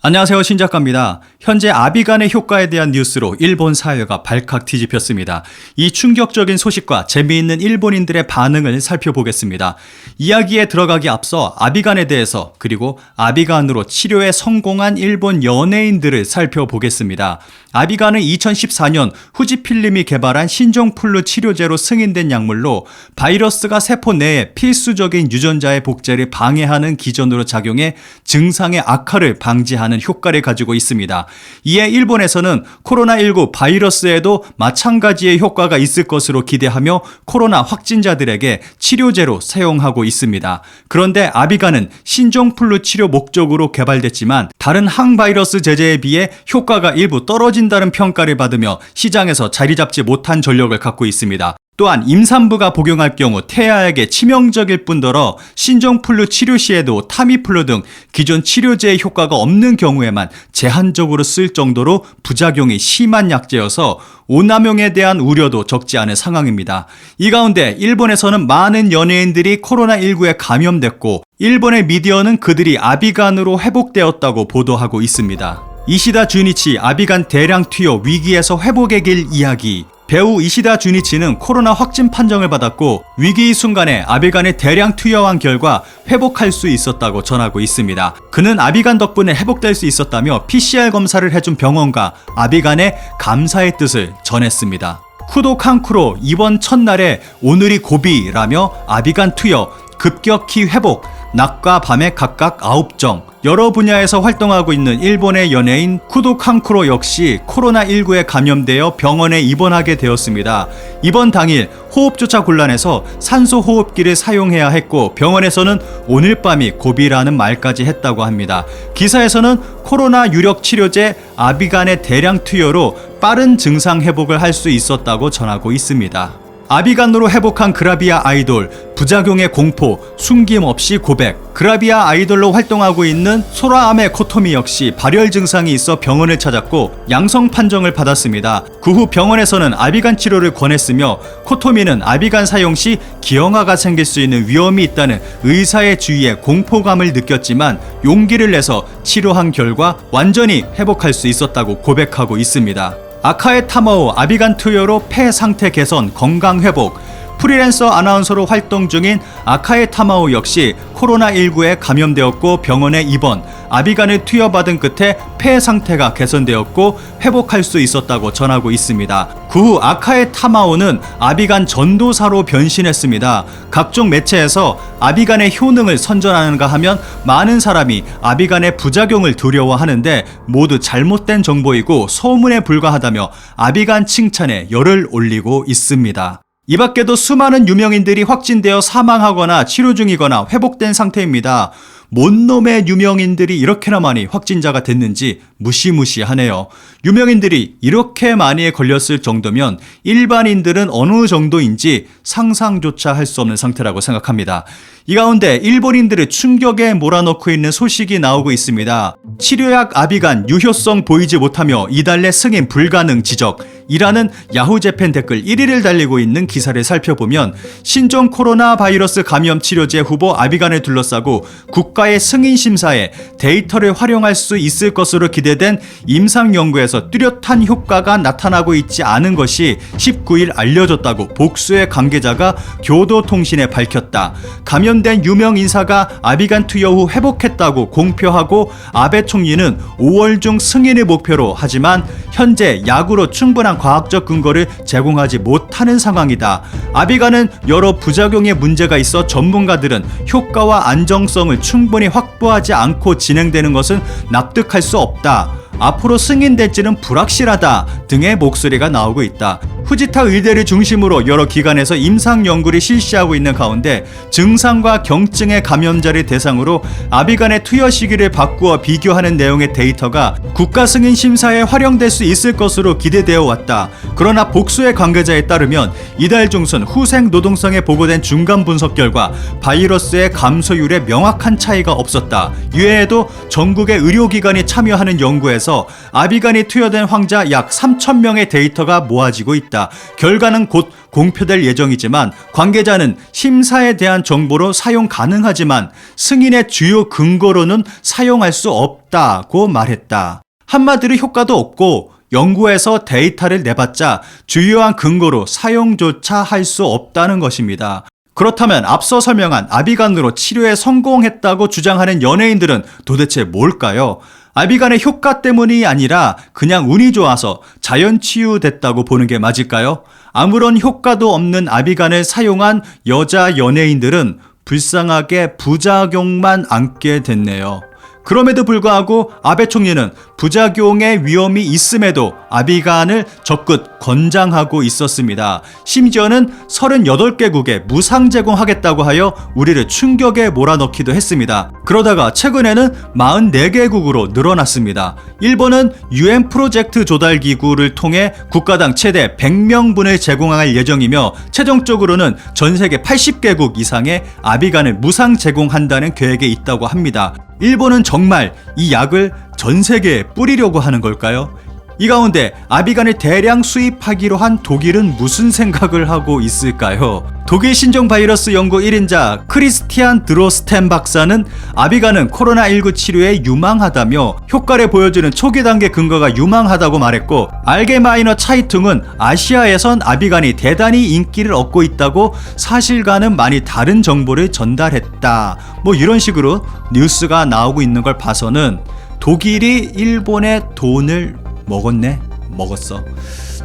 안녕하세요. 신작가입니다. 현재 아비간의 효과에 대한 뉴스로 일본 사회가 발칵 뒤집혔습니다. 이 충격적인 소식과 재미있는 일본인들의 반응을 살펴보겠습니다. 이야기에 들어가기 앞서 아비간에 대해서 그리고 아비간으로 치료에 성공한 일본 연예인들을 살펴보겠습니다. 아비간은 2014년 후지필름이 개발한 신종플루 치료제로 승인된 약물로 바이러스가 세포 내에 필수적인 유전자의 복제를 방해하는 기전으로 작용해 증상의 악화를 방지하는 효과를 가지고 있습니다. 이에 일본에서는 코로나19 바이러스에도 마찬가지의 효과가 있을 것으로 기대하며 코로나 확진자들에게 치료제로 사용하고 있습니다. 그런데 아비간은 신종플루 치료 목적으로 개발됐지만 다른 항바이러스 제제에 비해 효과가 일부 떨어진다는 평가를 받으며 시장에서 자리 잡지 못한 전력을 갖고 있습니다. 또한 임산부가 복용할 경우 태아에게 치명적일 뿐더러 신종플루 치료 시에도 타미플루 등 기존 치료제의 효과가 없는 경우에만 제한적으로 쓸 정도로 부작용이 심한 약제여서 오남용에 대한 우려도 적지 않은 상황입니다. 이 가운데 일본에서는 많은 연예인들이 코로나19에 감염됐고 일본의 미디어는 그들이 아비간으로 회복되었다고 보도하고 있습니다. 이시다 주니치 아비간 대량 투여 위기에서 회복의 길 이야기 배우 이시다 주니치는 코로나 확진 판정을 받았고 위기의 순간에 아비간에 대량 투여한 결과 회복할 수 있었다고 전하고 있습니다. 그는 아비간 덕분에 회복될 수 있었다며 PCR 검사를 해준 병원과 아비간에 감사의 뜻을 전했습니다. 쿠도 칸쿠로 이번 첫날에 오늘이 고비라며 아비간 투여 급격히 회복 낮과 밤에 각각 9정 여러 분야에서 활동하고 있는 일본의 연예인 쿠도 칸쿠로 역시 코로나19에 감염되어 병원에 입원하게 되었습니다. 입원 당일 호흡조차 곤란해서 산소 호흡기를 사용해야 했고 병원에서는 오늘 밤이 고비라는 말까지 했다고 합니다. 기사에서는 코로나 유력 치료제 아비간의 대량 투여로 빠른 증상 회복을 할 수 있었다고 전하고 있습니다. 아비간으로 회복한 그라비아 아이돌, 부작용의 공포, 숨김없이 고백. 그라비아 아이돌로 활동하고 있는 소라아메 코토미 역시 발열 증상이 있어 병원을 찾았고 양성 판정을 받았습니다. 그 후 병원에서는 아비간 치료를 권했으며 코토미는 아비간 사용 시 기형아가 생길 수 있는 위험이 있다는 의사의 주의에 공포감을 느꼈지만 용기를 내서 치료한 결과 완전히 회복할 수 있었다고 고백하고 있습니다. 아카의 타마오 아비간 투여로 폐 상태 개선, 건강 회복. 프리랜서 아나운서로 활동 중인 아카의 타마오 역시 코로나19에 감염되었고 병원에 입원, 아비간을 투여받은 끝에 폐 상태가 개선되었고 회복할 수 있었다고 전하고 있습니다. 그 후 아카의 타마오는 아비간 전도사로 변신했습니다. 각종 매체에서 아비간의 효능을 선전하는가 하면 많은 사람이 아비간의 부작용을 두려워하는데 모두 잘못된 정보이고 소문에 불과하다며 아비간 칭찬에 열을 올리고 있습니다. 이 밖에도 수많은 유명인들이 확진되어 사망하거나 치료 중이거나 회복된 상태입니다. 뭔 놈의 유명인들이 이렇게나 많이 확진자가 됐는지 무시무시하네요. 유명인들이 이렇게 많이 걸렸을 정도면 일반인들은 어느 정도인지 상상조차 할 수 없는 상태라고 생각합니다. 이 가운데 일본인들을 충격에 몰아넣고 있는 소식이 나오고 있습니다. 치료약 아비간 유효성 보이지 못하며 이달 내 승인 불가능 지적. 이라는 야후 재팬 댓글 1위를 달리고 있는 기사를 살펴보면 신종 코로나 바이러스 감염 치료제 후보 아비간을 둘러싸고 국가의 승인 심사에 데이터를 활용할 수 있을 것으로 기대 된 임상 연구에서 뚜렷한 효과가 나타나고 있지 않은 것이 19일 알려졌다고 복수의 관계자가 교도통신에 밝혔다. 감염된 유명 인사가 아비간 투여 후 회복했다고 공표하고 아베 총리는 5월 중 승인을 목표로 하지만 현재 약으로 충분한 과학적 근거를 제공하지 못하는 상황이다. 아비간은 여러 부작용의 문제가 있어 전문가들은 효과와 안정성을 충분히 확보하지 않고 진행되는 것은 납득할 수 없 다. 앞으로 승인될지는 불확실하다 등의 목소리가 나오고 있다. 후지타 의대를 중심으로 여러 기관에서 임상 연구를 실시하고 있는 가운데 증상과 경증의 감염자를 대상으로 아비간의 투여 시기를 바꾸어 비교하는 내용의 데이터가 국가 승인 심사에 활용될 수 있을 것으로 기대되어 왔다. 그러나 복수의 관계자에 따르면 이달 중순 후생 노동성에 보고된 중간 분석 결과 바이러스의 감소율에 명확한 차이가 없었다. 이외에도 전국의 의료기관이 참여하는 연구에서 연구에서 아비간이 투여된 황자 약 3,000명의 데이터가 모아지고 있다. 결과는 곧 공표될 예정이지만 관계자는 심사에 대한 정보로 사용 가능하지만 승인의 주요 근거로는 사용할 수 없다고 말했다. 한마디로 효과도 없고 연구에서 데이터를 내봤자 주요한 근거로 사용조차 할 수 없다는 것입니다. 그렇다면 앞서 설명한 아비간으로 치료에 성공했다고 주장하는 연예인들은 도대체 뭘까요? 아비간의 효과 때문이 아니라 그냥 운이 좋아서 자연 치유됐다고 보는 게 맞을까요? 아무런 효과도 없는 아비간을 사용한 여자 연예인들은 불쌍하게 부작용만 안게 됐네요. 그럼에도 불구하고 아베 총리는 부작용의 위험이 있음에도 아비간을 적극 권장하고 있었습니다. 심지어는 38개국에 무상 제공하겠다고 하여 우리를 충격에 몰아넣기도 했습니다. 그러다가 최근에는 44개국으로 늘어났습니다. 일본은 UN 프로젝트 조달 기구를 통해 국가당 최대 100명분을 제공할 예정이며 최종적으로는 전 세계 80개국 이상의 아비간을 무상 제공한다는 계획에 있다고 합니다. 일본은 정말 이 약을 전 세계에 뿌리려고 하는 걸까요? 이 가운데 아비간을 대량 수입하기로 한 독일은 무슨 생각을 하고 있을까요? 독일 신종 바이러스 연구 1인자 크리스티안 드로스텐 박사는 아비간은 코로나19 치료에 유망하다며 효과를 보여주는 초기 단계 근거가 유망하다고 말했고 알게마이너 차이퉁은 아시아에선 아비간이 대단히 인기를 얻고 있다고 사실과는 많이 다른 정보를 전달했다. 뭐 이런 식으로 뉴스가 나오고 있는 걸 봐서는 독일이 일본의 돈을 먹었네? 먹었어.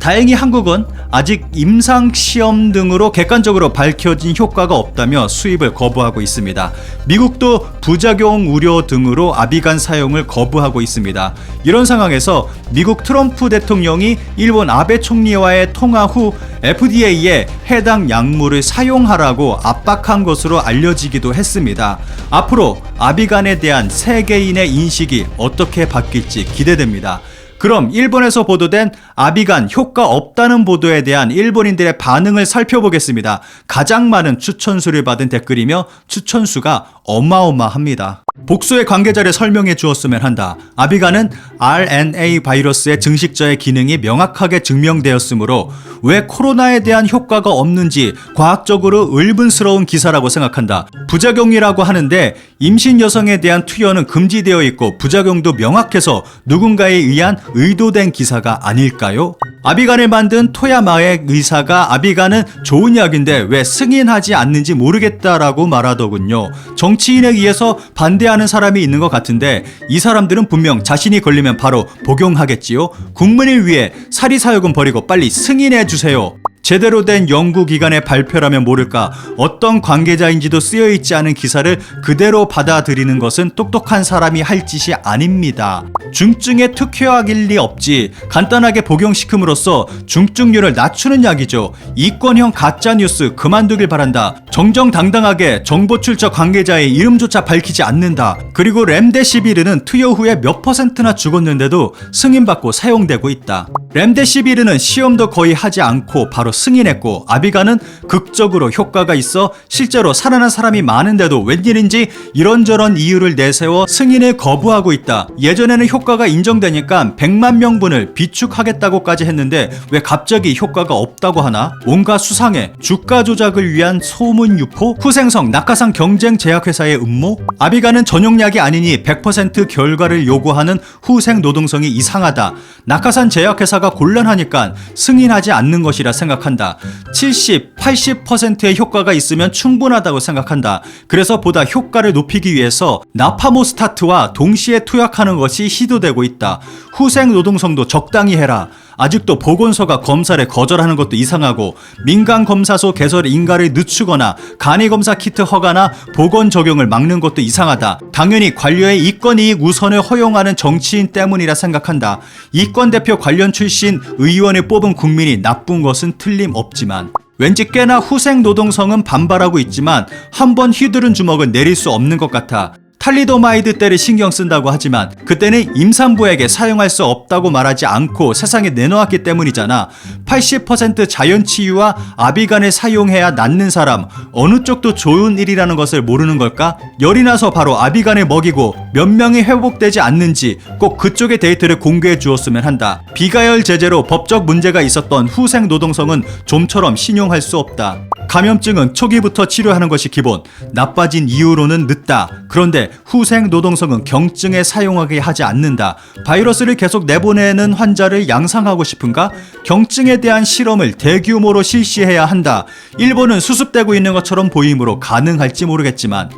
다행히 한국은 아직 임상 시험 등으로 객관적으로 밝혀진 효과가 없다며 수입을 거부하고 있습니다. 미국도 부작용 우려 등으로 아비간 사용을 거부하고 있습니다. 이런 상황에서 미국 트럼프 대통령이 일본 아베 총리와의 통화 후 FDA에 해당 약물을 사용하라고 압박한 것으로 알려지기도 했습니다. 앞으로 아비간에 대한 세계인의 인식이 어떻게 바뀔지 기대됩니다. 그럼 일본에서 보도된 아비간 효과 없다는 보도에 대한 일본인들의 반응을 살펴보겠습니다. 가장 많은 추천수를 받은 댓글이며 추천수가 어마어마합니다. 복수의 관계자를 설명해 주었으면 한다. 아비간은 RNA 바이러스의 증식자의 기능이 명확하게 증명되었으므로 왜 코로나에 대한 효과가 없는지 과학적으로 의문스러운 기사라고 생각한다. 부작용이라고 하는데 임신 여성에 대한 투여는 금지되어 있고 부작용도 명확해서 누군가에 의한 의도된 기사가 아닐까요? 아비간을 만든 토야마의 의사가 아비간은 좋은 약인데 왜 승인하지 않는지 모르겠다라고 말하더군요. 정치인에 의해서 반대 하는 사람이 있는 것 같은데 이 사람들은 분명 자신이 걸리면 바로 복용하겠지요. 국민을 위해 사리사욕은 버리고 빨리 승인해 주세요. 제대로 된 연구기관의 발표라면 모를까 어떤 관계자인지도 쓰여있지 않은 기사를 그대로 받아들이는 것은 똑똑한 사람이 할 짓이 아닙니다. 중증에 특효약일 리 없지 간단하게 복용시킴으로써 중증률을 낮추는 약이죠. 이권형 가짜뉴스 그만두길 바란다. 정정당당하게 정보 출처 관계자의 이름조차 밝히지 않는다. 그리고 렘데시비르는 투여 후에 몇 퍼센트나 죽었는데도 승인받고 사용되고 있다. 렘데시비르는 시험도 거의 하지 않고 바로 승인했고 아비가는 극적으로 효과가 있어 실제로 살아난 사람이 많은데도 웬일인지 이런저런 이유를 내세워 승인을 거부하고 있다. 예전에는 효과가 인정되니까 100만 명분을 비축하겠다고까지 했는데 왜 갑자기 효과가 없다고 하나? 뭔가 수상해. 주가 조작을 위한 소문 유포? 후생성 낙하산 경쟁 제약회사의 음모? 아비가는 전용약이 아니니 100% 결과를 요구하는 후생 노동성이 이상하다. 낙하산 제약회사가 곤란하니까 승인하지 않는 것이라 생각한다. 70, 80%의 효과가 있으면 충분하다고 생각한다. 그래서 보다 효과를 높이기 위해서 나파모스타트와 동시에 투약하는 것이 시도되고 있다. 후생 노동성도 적당히 해라. 아직도 보건소가 검사를 거절하는 것도 이상하고 민간 검사소 개설 인가를 늦추거나 간이 검사 키트 허가나 보건 적용을 막는 것도 이상하다. 당연히 관료의 이권 이익 우선을 허용하는 정치인 때문이라 생각한다. 이권 대표 관련 출신 의원을 뽑은 국민이 나쁜 것은 틀림없지만 왠지 꽤나 후생 노동성은 반발하고 있지만 한번 휘두른 주먹은 내릴 수 없는 것 같아. 탈리도마이드 때를 신경 쓴다고 하지만 그때는 임산부에게 사용할 수 없다고 말하지 않고 세상에 내놓았기 때문이잖아. 80% 자연 치유와 아비간을 사용해야 낫는 사람 어느 쪽도 좋은 일이라는 것을 모르는 걸까? 열이 나서 바로 아비간을 먹이고 몇 명이 회복되지 않는지 꼭 그쪽의 데이터를 공개해 주었으면 한다. 비가열 제재로 법적 문제가 있었던 후생 노동성은 좀처럼 신용할 수 없다. 감염증은 초기부터 치료하는 것이 기본. 나빠진 이후로는 늦다. 그런데 후생 노동성은 경증에 사용하게 하지 않는다. 바이러스를 계속 내보내는 환자를 양상하고 싶은가? 경증에 대한 실험을 대규모로 실시해야 한다. 일본은 수습되고 있는 것처럼 보이므로 가능할지 모르겠지만